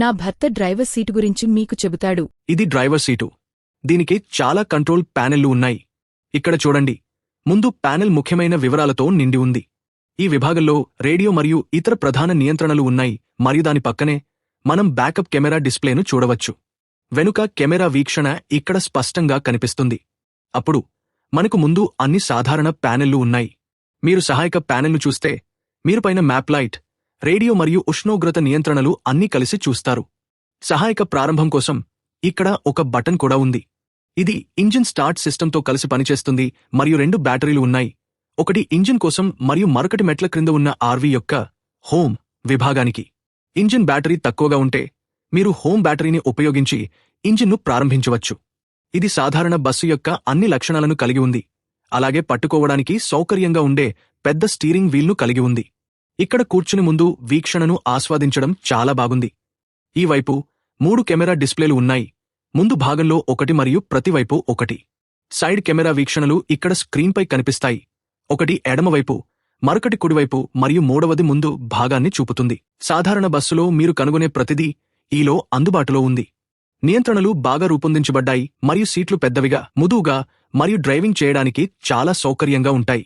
నా భర్త driver seat గురించి మీకు చెబుతాడు. ఇది డ్రైవర్ సీటు. దీనికి చాలా కంట్రోల్ ప్యానెళ్ళు ఉన్నాయి. ఇక్కడ చూడండి. ముందు ప్యానెల్ ముఖ్యమైన వివరాలతో నిండి ఉంది. ఈ విభాగంలో రేడియో మరియు ఇతర ప్రధాన నియంత్రణలు ఉన్నాయి. మరియు దాని పక్కనే మనం బ్యాకప్ కెమెరా డిస్ప్లేను చూడవచ్చు. వెనుక కెమెరా వీక్షణ ఇక్కడ స్పష్టంగా కనిపిస్తుంది. అప్పుడు మనకు ముందు అన్ని సాధారణ ప్యానెళ్ళు ఉన్నాయి. మీరు సహాయక ప్యానెల్ను చూస్తే మీరు పైన మ్యాప్ లైట్ రేడియో మరియు ఉష్ణోగ్రత నియంత్రణలు అన్నీ కలిసి చూస్తారు. సహాయక ప్రారంభం కోసం ఇక్కడ ఒక బటన్ కూడా ఉంది. ఇది ఇంజిన్ స్టార్ట్ సిస్టంతో కలిసి పనిచేస్తుంది మరియు రెండు బ్యాటరీలు ఉన్నాయి. ఒకటి ఇంజిన్ కోసం మరియు మరొకటి మెట్ల క్రింద ఉన్న ఆర్వీ యొక్క హోమ్ విభాగానికి. ఇంజిన్ బ్యాటరీ తక్కువగా ఉంటే మీరు హోమ్ బ్యాటరీని ఉపయోగించి ఇంజిన్ను ప్రారంభించవచ్చు. ఇది సాధారణ బస్సు యొక్క అన్ని లక్షణాలను కలిగి ఉంది. అలాగే పట్టుకోవడానికి సౌకర్యంగా ఉండే పెద్ద స్టీరింగ్ వీల్ను కలిగి ఉంది. ఇక్కడ కూర్చుని ముందు వీక్షణను ఆస్వాదించడం చాలా బాగుంది. ఈ వైపు మూడు కెమెరా డిస్ప్లేలు ఉన్నాయి. ముందు భాగంలో ఒకటి మరియు ప్రతివైపు ఒకటి. సైడ్ కెమెరా వీక్షణలు ఇక్కడ స్క్రీన్పై కనిపిస్తాయి. ఒకటి ఎడమవైపు మరొకటి కుడివైపు మరియు మూడవది ముందు భాగాన్ని చూపుతుంది. సాధారణ బస్సులో మీరు కనుగొనే ప్రతిదీ ఈలో అందుబాటులో ఉంది. నియంత్రణలు బాగా రూపొందించబడ్డాయి మరియు సీట్లు పెద్దవిగా ముదువుగా మరియు డ్రైవింగ్ చేయడానికి చాలా సౌకర్యంగా ఉంటాయి.